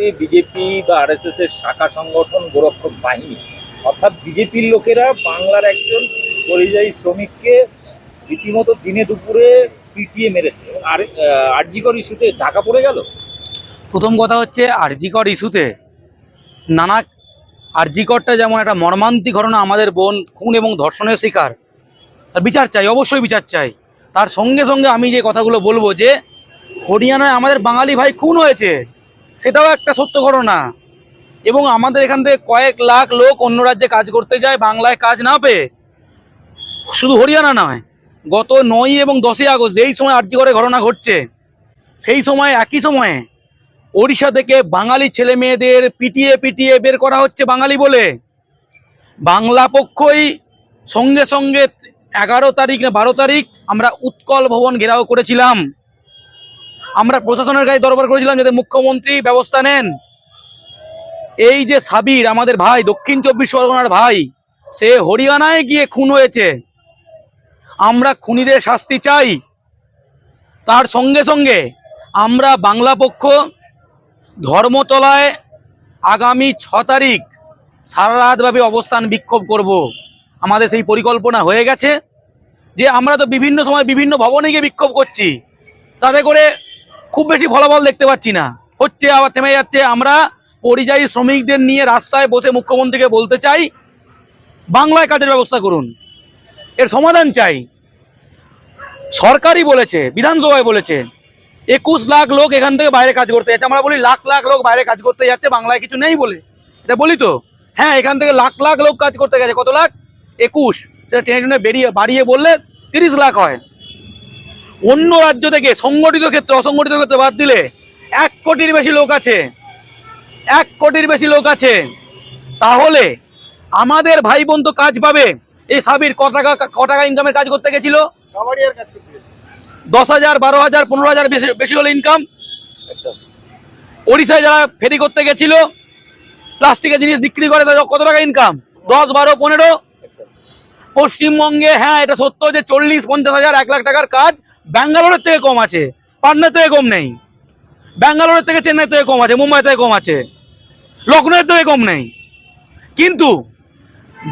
থাকবে বিজেপি বা আরএসএস এর শাখা সংগঠন গোরক্ষক বাহিনী, অর্থাৎ বিজেপির লোকেরা বাংলার একজন পরিযায়ী শ্রমিককে রীতিমতো দিনে দুপুরে পিটিয়ে মেরেছে। আর আরজিকর ইস্যুতে ঢাকা পড়ে গেল? প্রথম কথা হচ্ছে আরজিকর ইস্যুতে নানা আরজিকরটা যেমন একটা মর্মান্তিক ঘটনা আমাদের বোন খুন এবং ধর্ষণের শিকার বিচার চাই, অবশ্যই বিচার চাই। তার সঙ্গে সঙ্গে আমি যে কথাগুলো বলব যে, হরিয়ানায় আমাদের বাঙালি ভাই খুন হয়েছে। সেটাও একটা সত্য ঘটনা। এবং আমাদের এখান থেকে কয়েক লাখ লোক অন্য রাজ্যে কাজ করতে যায়, বাংলায় কাজ না পেয়ে। শুধু হরিয়ানা নয়, গত নয় এবং দশই আগস্ট যেই সময় আরজিকরে ঘটনা ঘটছে, সেই সময় একই সময়ে ওড়িশা থেকে বাঙালি ছেলে মেয়েদের পিটিয়ে পিটিয়ে বের করা হচ্ছে বাঙালি বলে। বাংলা পক্ষই সঙ্গে সঙ্গে এগারো তারিখ না বারো তারিখ আমরা উৎকল ভবন ঘেরাও করেছিলাম। আমরা প্রশাসনের কাছে দরবার করেছিলাম যাতে মুখ্যমন্ত্রী ব্যবস্থা নেন। এই যে সাবির, আমাদের ভাই, দক্ষিণ চব্বিশ পরগনার ভাই, সে হরিয়ানায় গিয়ে খুন হয়েছে। আমরা খুনিদের শাস্তি চাই। তার সঙ্গে সঙ্গে আমরা বাংলা পক্ষ ধর্মতলায় আগামী ছ তারিখ সারা রাতব্যাপী অবস্থান বিক্ষোভ করব। আমাদের সেই পরিকল্পনা হয়ে গেছে যে আমরা তো বিভিন্ন সময় বিভিন্ন ভবনে গিয়ে বিক্ষোভ করছি। তাতে করে খুব বেশি ফলাফল দেখতে পাচ্ছি না। হচ্ছে আবার থেমে যাচ্ছে। আমরা পরিযায়ী শ্রমিকদের নিয়ে রাস্তায় বসে মুখ্যমন্ত্রীকে বলতে চাই, বাংলায় কাজের ব্যবস্থা করুন। এর সমাধান চাই। সরকারই বলেছে, বিধানসভায় বলেছে, একুশ লাখ লোক এখান থেকে বাইরে কাজ করতে যাচ্ছে। আমরা বলি, লাখ লাখ লোক বাইরে কাজ করতে যাচ্ছে, বাংলায় কিছু নেই বলে। এটা বলি তো? হ্যাঁ এখান থেকে লাখ লাখ লোক কাজ করতে গেছে। কত লাখ? একুশ। সেটা টেনে বেরিয়ে, বাড়িয়ে বললে তিরিশ লাখ হয়। অন্য রাজ্য থেকে সংগঠিত ক্ষেত্রে অসংগঠিত ক্ষেত্রে বাদ দিলে এক কোটির বেশি লোক আছে। এক কোটির বেশি লোক আছে। তাহলে আমাদের ভাই বোন তো কাজ পাবে। এই সাবির ক টাকা ক টাকা ইনকামের কাজ করতে গেছিল। দশ হাজার বারো হাজার পনেরো হাজার বেশি বেশি হলো ইনকাম ওড়িশায় যারা ফেরি করতে গেছিল প্লাস্টিকের জিনিস বিক্রি করে তাদের কত টাকা ইনকাম দশ বারো পনেরো? পশ্চিমবঙ্গে হ্যাঁ এটা সত্য যে চল্লিশ পঞ্চাশ হাজার এক লাখ টাকার কাজ ব্যাঙ্গালোরের থেকে কম আছে, পাটনার থেকে কম নেই, ব্যাঙ্গালোরের থেকে চেন্নাই থেকে কম আছে মুম্বাই থেকে কম আছে লখনৌয়ের থেকে কম নেই। কিন্তু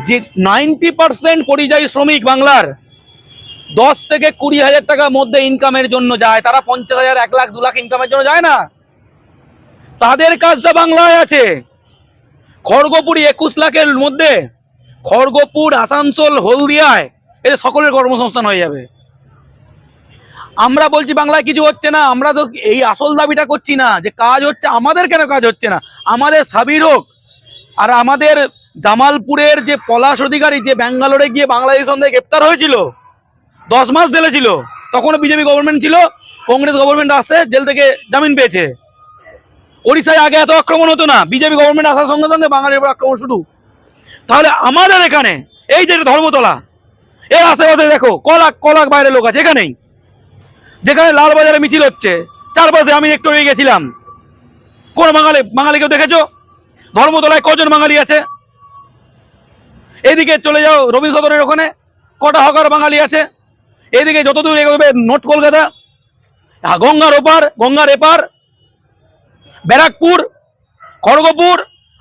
যে নাইনটি পার্সেন্ট পরিযায়ী শ্রমিক বাংলার দশ থেকে কুড়ি হাজার টাকার মধ্যে ইনকামের জন্য যায়, তারা পঞ্চাশ হাজার, এক লাখ, দু লাখ ইনকামের জন্য যায় না। তাদের কাজটা বাংলায় আছে। খড়গপুরি একুশ লাখের মধ্যে, খড়গপুর, আসানসোল, হলদিয়ায় এদের সকলের কর্মসংস্থান হয়ে যাবে। আমরা বলছি বাংলায় কিছু হচ্ছে না, আমরা তো এই আসল দাবিটা করছি না যে কাজ হচ্ছে, আমাদের কেন কাজ হচ্ছে না? আমাদের সাবির হোক আর আমাদের জামালপুরের যে পলাশ অধিকারী যে ব্যাঙ্গালোরে গিয়ে বাংলাদেশ সন্ধ্যায় গ্রেপ্তার হয়েছিল, দশ মাস জেলে ছিল, তখনও বিজেপি গভর্নমেন্ট ছিল, কংগ্রেস গভর্নমেন্ট আসছে জেল থেকে জামিন পেয়েছে। ওড়িশায় আগে এত আক্রমণ হতো না, বিজেপি গভর্নমেন্ট আসার সঙ্গে সঙ্গে বাঙালির উপর আক্রমণ শুরু। তাহলে আমাদের এখানে, এই যে ধর্মতলা, এর আশেপাশে দেখো, কলাক কলাক বাইরে লোক আছে, এখানেই। যেখানে লালবাজারে মিছিল হচ্ছে, চারপাশে আমি একটু হয়ে গেছিলাম। কোন বাঙালি বাঙালিকেও দেখেছ? ধর্মতলায় কজন বাঙালি আছে? এদিকে চলে যাও রবীন্দ্র সদনের ওখানে, কটা হকার বাঙালি আছে? এদিকে যতদূর এগোবে নর্থ কলকাতা গঙ্গার ওপার, গঙ্গার এপার, ব্যারাকপুর, খড়গপুর,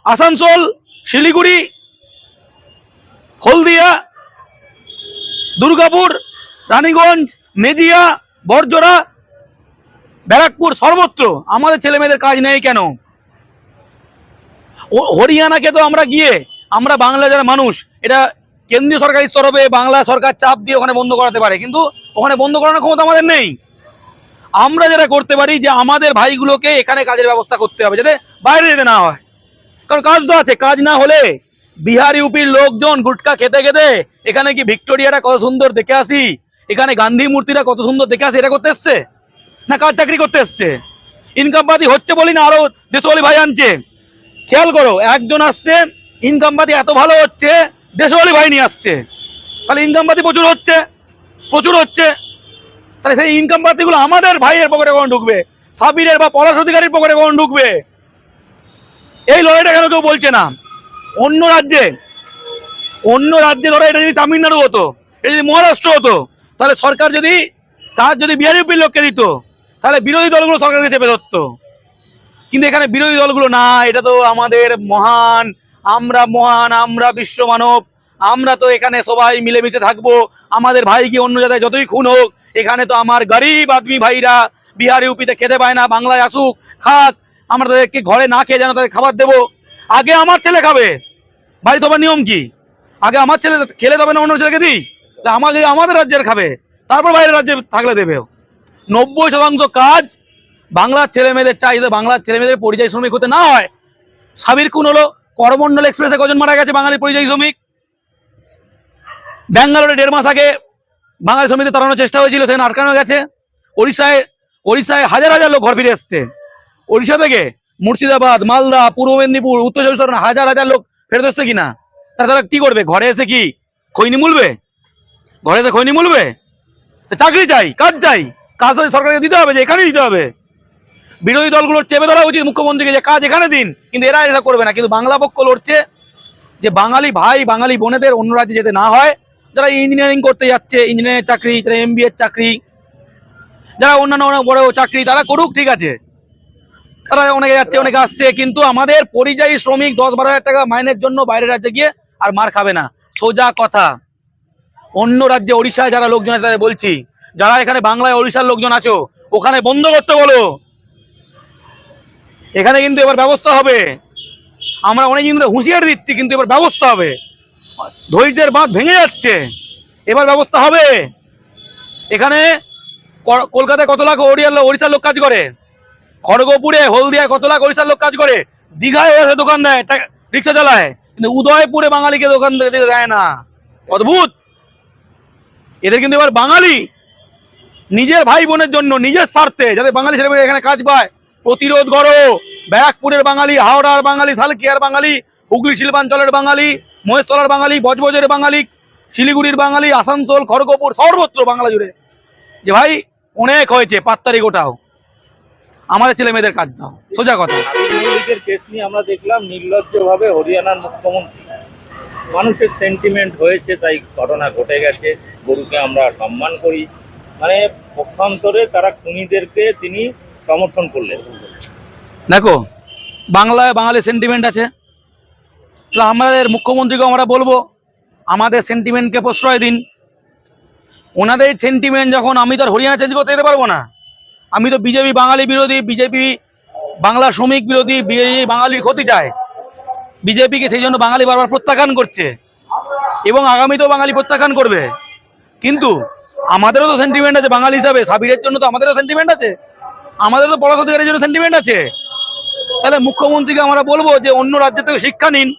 আসানসোল, শিলিগুড়ি, হলদিয়া, দুর্গাপুর, রানীগঞ্জ, মেজিয়া বরজোড়া ব্যারাকপুর সর্বত্র। আমাদের ছেলে মেয়েদের কাজ নেই কেন? হরিয়ানাকে তো আমরা গিয়ে, আমরা বাংলা যারা মানুষ, এটা কেন্দ্রীয় সরকারি স্তরে বাংলা সরকার চাপ দিয়ে ওখানে বন্ধ করাতে পারে, কিন্তু ওখানে বন্ধ করানোর ক্ষমতা আমাদের নেই। আমরা যেটা করতে পারি যে আমাদের ভাইগুলোকে এখানে কাজের ব্যবস্থা করতে হবে, যাতে বাইরে যেতে না হয়। কারণ কাজ তো আছে, কাজ না হলে বিহার, ইউপির লোকজন গুটকা খেতে খেতে এখানে কি ভিক্টোরিয়াটা কত সুন্দর দেখে আসি? এখানে গান্ধী মূর্তিটা কত সুন্দর দেখে আসে এটা করতে এসছে? না কাজ চাকরি করতে এসছে? ইনকাম পাতি হচ্ছে বলি না আরও দেশওয়ালি ভাই আনছে। খেয়াল করো, একজন আসছে ইনকাম পাতি এত ভালো হচ্ছে, দেশওয়ালি ভাই নিয়ে আসছে। তাহলে ইনকাম পাতি প্রচুর হচ্ছে প্রচুর হচ্ছে। তাহলে সেই ইনকাম পাতিগুলো আমাদের ভাইয়ের পকেটে কখন ঢুকবে? সাবিরের বা পলাশ অধিকারীর পকেটে কখন ঢুকবে? এই লড়াইটা কেন কেউ বলছে না? অন্য রাজ্যে অন্য রাজ্যে লড়াইটা যদি তামিলনাড়ু হতো এটা যদি মহারাষ্ট্র হতো তাহলে সরকার যদি কাজ যদি বিহার ইউপির লোককে দিত, তাহলে বিরোধী দলগুলো সরকারকে চেপে ধরতো কিন্তু এখানে বিরোধী দলগুলো না, এটা তো আমাদের মহান, আমরা মহান, আমরা বিশ্ব মানব, আমরা তো এখানে সবাই মিলেমিশে থাকব। আমাদের ভাই কি অন্য জায়গায় যতই খুন হোক, এখানে তো আমার গরিব আদমি ভাইরা বিহার ইউপিতে খেতে পায় না, বাংলায় আসুক, খাক, আমরা তাদেরকে ঘরে না খেয়ে যেন তাদের খাবার দেবো। আগে আমার ছেলে খাবে। ভাই, তোমার নিয়ম কি? আগে আমার ছেলে খেলে দেবে না অন্য ছেলেকে দিই? আমাকে আমাদের রাজ্যের খাবে। তারপর বাইরের রাজ্যে থাকলে দেবেও নব্বই শতাংশ কাজ বাংলার ছেলে মেয়েদের চাহিদা, বাংলার ছেলে মেয়েদের পরিযায়ী শ্রমিক হতে না হয়। সাবির কুন হলো, করমন্ডল এক্সপ্রেসে কজন মারা গেছে বাঙালি পরিযায়ী শ্রমিক? ব্যাঙ্গালোরে দেড় মাস আগে বাঙালি শ্রমিকদের তাড়ানোর চেষ্টা হয়েছিল, সেখানে আটকানো গেছে। ওড়িশায় ওড়িশায় হাজার হাজার লোক ঘর ফিরে এসছে। ওড়িশা থেকে মুর্শিদাবাদ, মালদা, পূর্ব মেদিনীপুর, উত্তর চব্বিশ হাজার হাজার লোক ফেরত এসছে কিনা? তারা তারা কি করবে? ঘরে এসে কি খৈনি মুলবে? ঘরে এসে খৈনি মুলবে। তো চাকরি চাই, কাজ চাই। কাজ হলে সরকারকে দিতে হবে যে এখানেই দিতে হবে। বিরোধী দলগুলোর চেপে ধরা উচিত মুখ্যমন্ত্রীকে যে কাজ এখানে দিন, কিন্তু এরা এটা করবে না। কিন্তু বাংলা পক্ষ লড়ছে যে বাঙালি ভাই, বাঙালি বোনেদের অন্য রাজ্যে যেতে না হয়। যারা ইঞ্জিনিয়ারিং করতে যাচ্ছে ইঞ্জিনিয়ারিং চাকরি যারা এম চাকরি, যারা অন্যান্য অনেক বড় চাকরি, তারা করুক, ঠিক আছে। তারা অনেকে যাচ্ছে, অনেকে আসছে, কিন্তু আমাদের পরিযায়ী শ্রমিক দশ বারো হাজার টাকা মাইনের জন্য বাইরের রাজ্যে গিয়ে আর মার খাবে না। সোজা কথা। অন্য রাজ্যে ওড়িশায় যারা লোকজন আছে তাদের বলছি, যারা এখানে বাংলায় ওড়িশার লোকজন আছো, ওখানে বন্ধ করতে বলো এখানে কিন্তু এবার ব্যবস্থা হবে। আমরা অনেক দিন ধরে হুঁশিয়ার দিচ্ছি, কিন্তু এবার ব্যবস্থা হবে। ধৈর্যের বাঁধ ভেঙে যাচ্ছে। এবার ব্যবস্থা হবে। এখানে কলকাতায় কত লাখ ওড়িয়ার লোক ওড়িশার লোক কাজ করে? খড়গপুরে, হলদিয়ায় কত লাখ ওড়িশার লোক কাজ করে? দীঘায় এসে দোকান দেয় রিক্সা চালায়। কিন্তু উদয়পুরে বাঙালিকে দোকান দেয় না। অদ্ভুত! এদের কিন্তু এবার বাঙালি নিজের ভাই বোনের জন্য, নিজের স্বার্থে, যাতে বাঙালি ছেলেমেয়ে এখানে কাজ পায়। প্রতিরোধ করো ব্যারাকপুরের বাঙালি, হাওড়ার বাঙালি, সালকিয়ার বাঙালি, হুগলি শিল্পাঞ্চলের বাঙালি, মহেশতলার বাঙালি, বজবজের বাঙালি, শিলিগুড়ির বাঙালি, আসানসোল, খড়গপুর, সর্বত্র বাংলা জুড়ে। যে ভাই, অনেক হয়েছে, পাঁচ তারিখ ওটাও। আমাদের ছেলে মেয়েদের কাজ দাও। সোজা কথা। কেস নিয়ে আমরা দেখলাম নির্লজ্জভাবে হরিয়ানার মুখ্যমন্ত্রী মানুষের সেন্টিমেন্ট হয়েছে, তাই ঘটনা ঘটে গেছে। গরুকে আমরা সম্মান করি। মানে পক্ষান্তরে তারা খুনিদেরকে তিনি সমর্থন করলেন। দেখো, বাংলায় বাঙালি সেন্টিমেন্ট আছে। তো আমাদের মুখ্যমন্ত্রীকে আমরা বলব, আমাদের সেন্টিমেন্টকে প্রশ্রয় দিন। ওনাদের সেন্টিমেন্ট যখন আমি তো হরিয়ানা চেঞ্জ করতে যেতে পারব না। আমি তো বিজেপি বাঙালি বিরোধী, বিজেপি বাংলা শ্রমিক বিরোধী, বিজেপি বাঙালির ক্ষতি চায় বিজেপিকে সেই জন্য বাঙালি বারবার প্রত্যাখ্যান করছে। এবং আগামীতেও বাঙালি প্রত্যাখ্যান করবে। কিন্তু আমাদেরও তো সেন্টিমেন্ট আছে বাঙালি হিসাবে। সাবিরের জন্য তো আমাদেরও সেন্টিমেন্ট আছে। আমাদের তো পড়াশোনার অধিকারের জন্য সেন্টিমেন্ট আছে। তাহলে মুখ্যমন্ত্রীকে আমরা বলব যে অন্য রাজ্য থেকে শিক্ষা নিন।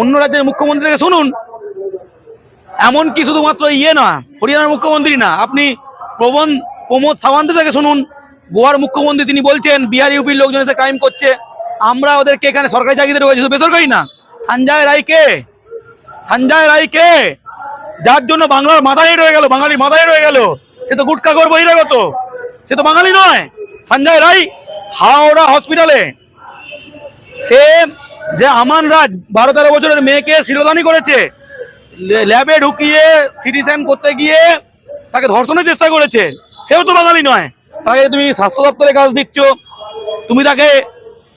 অন্য রাজ্যের মুখ্যমন্ত্রী থেকে শুনুন। এমনকি শুধুমাত্র ইয়ে না, হরিয়ানার মুখ্যমন্ত্রী না, আপনি প্রবন প্রমোদ সাওয়ান্ত থেকে শুনুন। গোয়ার মুখ্যমন্ত্রী তিনি বলছেন, বিহার ইউপির লোকজন এসে ক্রাইম করছে। আমরা ওদেরকে এখানে সরকারি চাকরিতে রয়েছে শুধু বেসরকারি না। সঞ্জয় রায়কে সঞ্জয় রায়কে, যার জন্য বাংলার মাথায় রয়ে গেল, বাঙালির মাথায় রয়ে গেল। সে তো গুটকাগর বহিরাগত সে তো বাঙালি নয়। সঞ্জয় রায় হাওড়া হসপিটালে। সে যে আমান রাজ বারো তেরো বছরের মেয়েকে শিরোধানি করেছে ল্যাবে ঢুকিয়ে সিটি সিটিজেন করতে গিয়ে তাকে ধর্ষণের চেষ্টা করেছে। সেও তো বাঙালি নয়। তাকে তুমি স্বাস্থ্য দপ্তরে কাজ দিচ্ছ। তুমি তাকে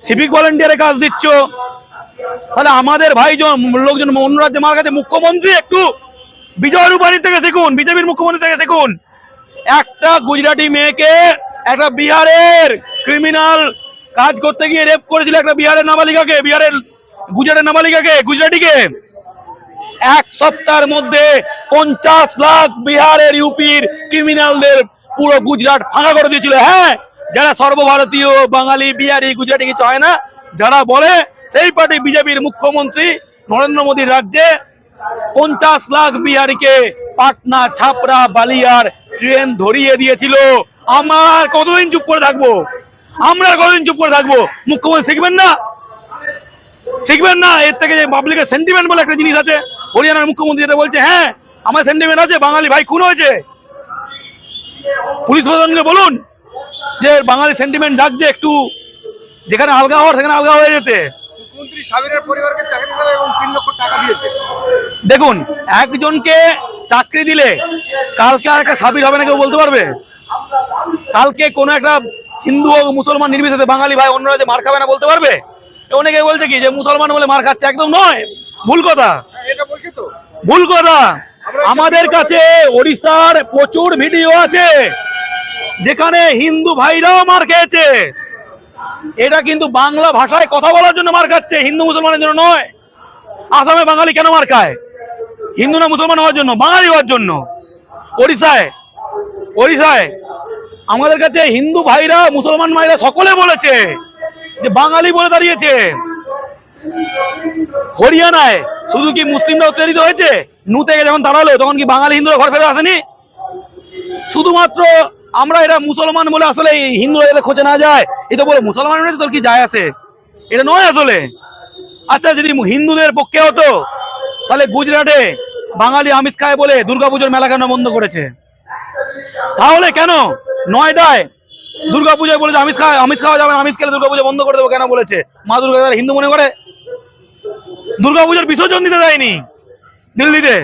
সিভিক ভলেন্টিয়ারে কাজ দিচ্ছ। তাহলে আমাদের ভাইজন, লোকজন, অন্য রাজ্যে মার কাছে মুখ্যমন্ত্রী একটু বিজয় রূপানির থেকে শিখুন, বিজেপির মুখ্যমন্ত্রী থেকে শিখুন। একটা গুজরাটি মেয়েকে একটা বিহারের ক্রিমিনাল কাজ করতে গিয়ে রেপ করেছিল একটা বিহারের নাবালিকাকে, বিহারের গুজরাটের নাবালিকাকে, গুজরাটিকে। এক সপ্তাহের মধ্যে পঞ্চাশ লাখ বিহারের ইউপির ক্রিমিনালদের পুরো গুজরাট ফাঁকা করে দিয়েছিল। হ্যাঁ যারা সর্বভারতীয়, বাঙালি, বিহারি, গুজরাটি কিছু হয় না, যারা বলে সেই পার্টি বিজেপির মুখ্যমন্ত্রী নরেন্দ্র মোদীর রাজ্যে পঞ্চাশ লাখ বিহারিকে পাটনা, ছাপড়া, বালিয়ার ট্রেন ধরিয়ে দিয়েছিল। আমরা কতদিন চুপ করে থাকব? আমরা কতদিন চুপ করে থাকব? মুখ্যমন্ত্রী শিখবেন না? শিখবেন না? এর থেকে যে পাবলিকের সেন্টিমেন্ট বলে একটা জিনিস আছে। হরিয়ানার মুখ্যমন্ত্রী যেটা বলছে হ্যাঁ আমার সেন্টিমেন্ট আছে, বাঙালি ভাই খুন হয়েছে। পুলিশ প্রশাসনকে বলুন যে বাঙালি সেন্টিমেন্ট ডাকছে একটু যেখানে আলগা হওয়ার সেখানে আলগা হয়ে যেতে। দেখুন একজনকে চাকরি দিলে কালকে আর একটা সাবির হবে না কেউ বলতে পারবে? কালকে কোনো একটা হিন্দু হোক মুসলমান নির্বিশেষে বাঙালি ভাই অন্য রাজ্যে মার খাবে না বলতে পারবে? অনেকে বলছে কি যে মুসলমান বলে মার খাচ্ছে একদম নয়। ভুল কথা। হ্যাঁ, এটা বলছি তো। ভুল কথা। আমাদের কাছে ওড়িশার প্রচুর ভিডিও আছে। যেখানে হিন্দু ভাইরাও মার খেয়েছে। এটা কিন্তু বাংলা ভাষায় কথা বলার জন্য মার খাচ্ছে, হিন্দু মুসলমানের জন্য নয়। আসামে বাঙালি কেন মার খায়? হিন্দু না মুসলমান হওয়ার জন্য, বাঙালি হওয়ার জন্য। ওড়িশায় ওড়িশায় আমাদের কাছে হিন্দু ভাইরা, মুসলমান ভাইরা সকলে বলেছে যে বাঙালি বলে দাঁড়িয়েছে। হরিয়ানায় শুধু কি মুসলিমরা উত্তেজিত হয়েছে? নু থেকে যখন দাঁড়াল, তখন কি বাঙালি হিন্দুরা ঘর ফেরত আসেনি? শুধুমাত্র আমরা এটা মুসলমান বলে আসলে হিন্দু এদের খোঁজে না যায়। এটা বলে মুসলমান তোর কি যায় আসে এটা নয় আসলে। আচ্ছা যদি হিন্দুদের পক্ষে হতো, তাহলে গুজরাটে বাঙালি আমিষ খায় বলে দুর্গাপুজোর মেলা কেন বন্ধ করেছে? তাহলে কেন? নয়ডায় দুর্গাপূজায় বলেছে, আমিষ খাওয়া আমিষ খাওয়া যাবে আমিষ খেলে দুর্গাপূজা বন্ধ করে দেবো কেন বলেছে? মা দুর্গা হিন্দু মনে করে? দুর্গাপূজার বিসর্জন দিতে দেয়নি দিল্লিতে।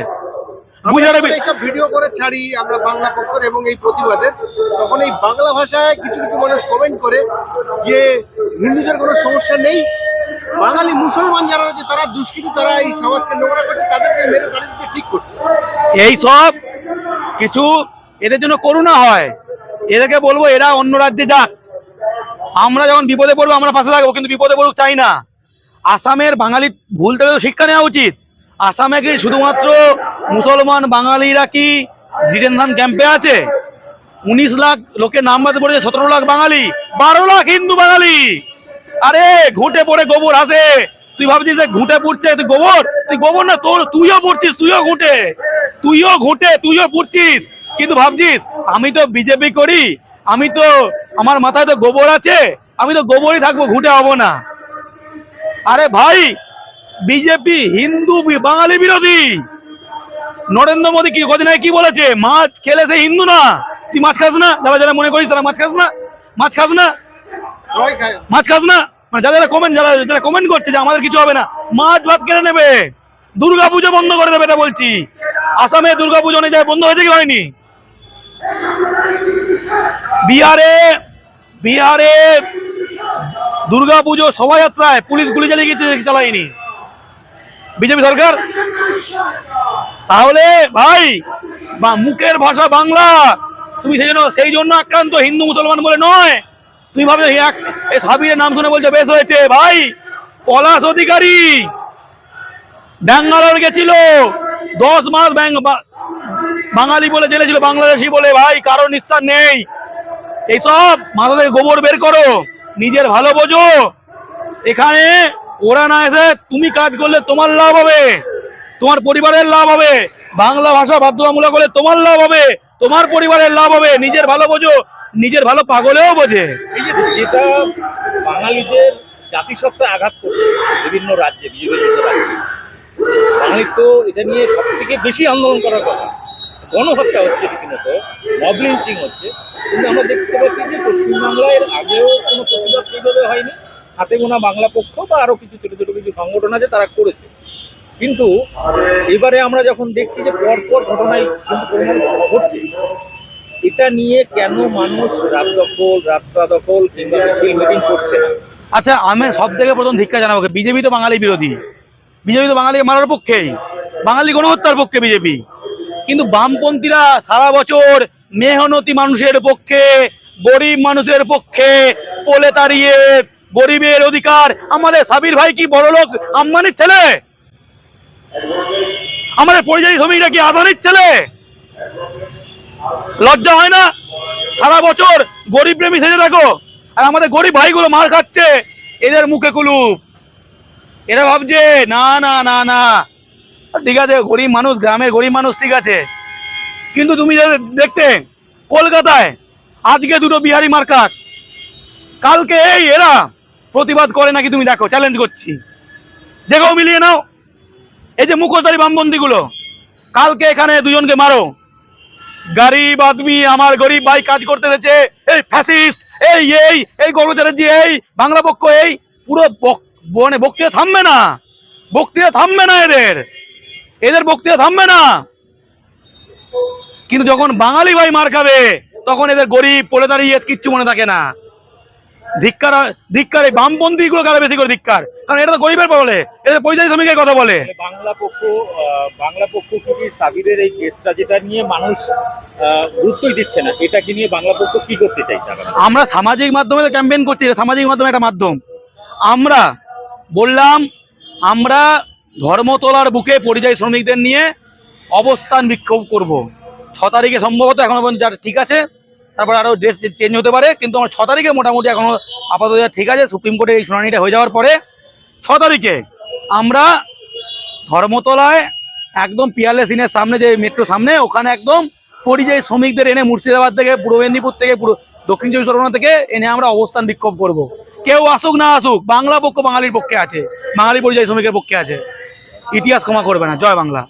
আমরা এইসব ভিডিও করে ছাড়ি আমরা বাংলা পক্ষের এবং এই প্রতিবাদের তখন এই বাংলা ভাষায় কিছু কিছু মানুষ কমেন্ট করে যে হিন্দুদের কোনো সমস্যা নেই। বাঙালি মুসলমান যারা রয়েছে তারা দুষ্কৃতি তারা এই সমাজকে নোংরা করছে তাদেরকে মেরে তাদেরকে ঠিক করছে। এই সব কিছু এদের জন্য করুণা হয়। এদেরকে বলব এরা অন্য রাজ্যে যাক। আমরা যখন বিপদে পড়ব আমরা পাশে থাকব কিন্তু বিপদে পড়ুক চাই না। আসামের বাঙালি ভুল থেকে তো শিক্ষা নেওয়া উচিত। আসামে কি শুধুমাত্র মুসলমান বাঙালিরা কি ডিটেনশন ক্যাম্পে আছে? উনিশ লাখ লোকের নাম বাদ পড়েছে, সতেরো লাখ বাঙালি, বারো লাখ হিন্দু বাঙালি। আরে, ঘুটে পড়ে গোবর আসে তুই ভাবছিস যে ঘুটে পড়ছে? তুই গোবর? তুই গোবর না, তোর, তুইও পড়ছিস তুইও ঘুটে। তুইও ঘুটে, তুইও পড়ছিস কিন্তু ভাবছিস, আমি তো বিজেপি করি, আমি তো, আমার মাথায় তো গোবর আছে, আমি তো গোবরই থাকব, ঘুটে হব না। আরে ভাই বিজেপি হিন্দু বাঙালি বিরোধী। নরেন্দ্র মোদী কি কদিন আগে কি বলেছে? মাছ খেলে সে হিন্দু না। তুই মাছ খাস না? যারা যারা মনে করিস তারা মাছ খাস না। মাছ খাস না? মাছ খাস না? মানে যারা যারা কমেন্ট যারা যারা কমেন্ট করছে যে আমাদের কিছু হবে না মাছ ভাত কেড়ে নেবে। দুর্গা পুজো বন্ধ করে দেবে এটা বলছি। আসামে দুর্গা পুজো অনেক জায়গায় বন্ধ হয়েছে কি হয়নি? বিহারে বিহারে দুর্গা পুজো শোভাযাত্রায় পুলিশ গুলি চালিয়ে গেছে চালায়নি। বিজেপি সরকার? তাহলে ভাই মুখের ভাষা বাংলা। তুমি সেই জন্য সেই জন্য আক্রান্ত হিন্দু মুসলমান বলে নয়। তুমি ভাবছ সাবিরের নাম শুনে বলছে, বেশ হয়েছে। ভাই, পলাশ অধিকারী ব্যাঙ্গালোর গেছিল। দশ মাস বাঙালি বলে জেলে ছিল, বাংলাদেশি বলে। ভাই, কারও নিস্তার নেই। এইসব মাথা থেকে গোবর বের করো। নিজের ভালো বোঝো। এখানে ওরা না এসে তুমি কাজ করলে তোমার লাভ হবে। তোমার পরিবারের লাভ হবে। বাংলা ভাষা বাধ্যতামূলক হলে তোমার লাভ হবে। তোমার পরিবারের লাভ হবে। নিজের ভালো বোঝো, নিজের ভালো পাগলেও বোঝে। যেটা বাঙালিদের জাতিসত্তায় আঘাত করছে বিভিন্ন রাজ্যে বিজেপি বাঙালির তো এটা নিয়ে সব থেকে বেশি আন্দোলন করার কথা। গণহত্যা হচ্ছে রীতিমতো মব হচ্ছে। কিন্তু আমরা দেখতে পাচ্ছি যে পশ্চিমবাংলায় আগেও কোনো প্রতিবাদ সেইভাবে হয়নি। হাতে গোনা বাংলা পক্ষ বা আরও কিছু ছোট ছোট কিছু সংগঠন আছে, তারা করেছে। কিন্তু এবারে আমরা যখন দেখছি যে পর পর ঘটনায় ঘটছে, এটা নিয়ে কেন মানুষ রাত দখল, রাস্তা দখল কিংবা মিছিল, মিটিং করছে না? আচ্ছা আমি সব থেকে প্রথম ধিক্ষা জানাব বিজেপি তো বাঙালি বিরোধী। বিজেপি তো বাঙালি মারার পক্ষেই বাঙালি গণহত্যার পক্ষে বিজেপি। কিন্তু বামপন্থীরা সারা বছর মেহনতি মানুষের পক্ষে, গরিব মানুষের পক্ষে পোলে তাড়িয়ে গরিবের অধিকার। আমাদের সাবির ভাই কি বড় লোক আম্বানির ছেলে? আমাদের পরিযায়ী শ্রমিকরা কি আদানির ছেলে? লজ্জা হয় না? সারা বছর গরিব প্রেমী সেজে থাকো। আর আমাদের গরিব ভাইগুলো মার খাচ্ছে। এদের মুখে কুলুপ। এরা ভাবছে, না না না না। ঠিক আছে, গরিব মানুষ, গ্রামের গরিব মানুষ ঠিক আছে। কিন্তু তুমি দেখতে, কলকাতায় আজকে দুটো বিহারি মার্কাট কালকে এই, এরা প্রতিবাদ করে নাকি তুমি দেখো? চ্যালেঞ্জ করছি। দেখো, মিলিয়ে নাও। এই যে মুখোশধারী বামবন্দিগুলো কালকে এখানে দুজনকে মারো। গরিব আদমি, আমার গরিব ভাই কাজ করতে এসেছে। এই ফ্যাসিস্ট এই এই এই গৌরব এই, বাংলা পক্ষ, এই, পুরো বক- মানে বক্তৃতা থামবে না। বক্তৃতা থামবে না এদের। এদের বক্তৃতা থামবে না। কিন্তু যখন বাঙালি ভাই মার খাবে, তখন এদের গরিব পড়ে দাঁড়িয়ে কিচ্ছু মনে থাকে না। ধিক্কার ধিক্কার এই বামপন্থীগুলোকে আরও বেশি করে ধিক্কার। কারণ এটা তো গরিবের বলে এটা পরিযায়ী শ্রমিকের কথা বলে। বাংলা পক্ষ বাংলা পক্ষ কি সাবিরের এই কেসটা যেটা নিয়ে মানুষ গুরুত্বই দিচ্ছে না এটাকে নিয়ে বাংলা পক্ষ কি করতে চাইছে আমরা সামাজিক মাধ্যমে তো ক্যাম্পেইন করছি সামাজিক মাধ্যমে একটা মাধ্যম। আমরা বললাম আমরা ধর্মতলার বুকে পরিযায়ী শ্রমিকদের নিয়ে অবস্থান বিক্ষোভ করব। ছ তারিখে সম্ভবত এখনও পর্যন্ত ঠিক আছে। তারপর আরও ডেট চেঞ্জ হতে পারে, কিন্তু আমার ছ তারিখে মোটামুটি এখনও আপাতত ঠিক আছে সুপ্রিম কোর্টে এই শুনানিটা হয়ে যাওয়ার পরে ছ তারিখে আমরা ধর্মতলায় একদম পিয়ারলেস ইনের সামনে যে মেট্রো সামনে, ওখানে একদম পরিযায়ী শ্রমিকদের এনে মুর্শিদাবাদ থেকে, পূর্ব মেদিনীপুর থেকে পুরো দক্ষিণ চব্বিশ পরগনা থেকে এনে আমরা অবস্থান বিক্ষোভ করব। কেউ আসুক না আসুক, বাংলা পক্ষ বাঙালির পক্ষে আছে, বাঙালি পরিযায়ী শ্রমিকের পক্ষে আছে। ইতিহাস ক্ষমা করবে না, জয় বাংলা।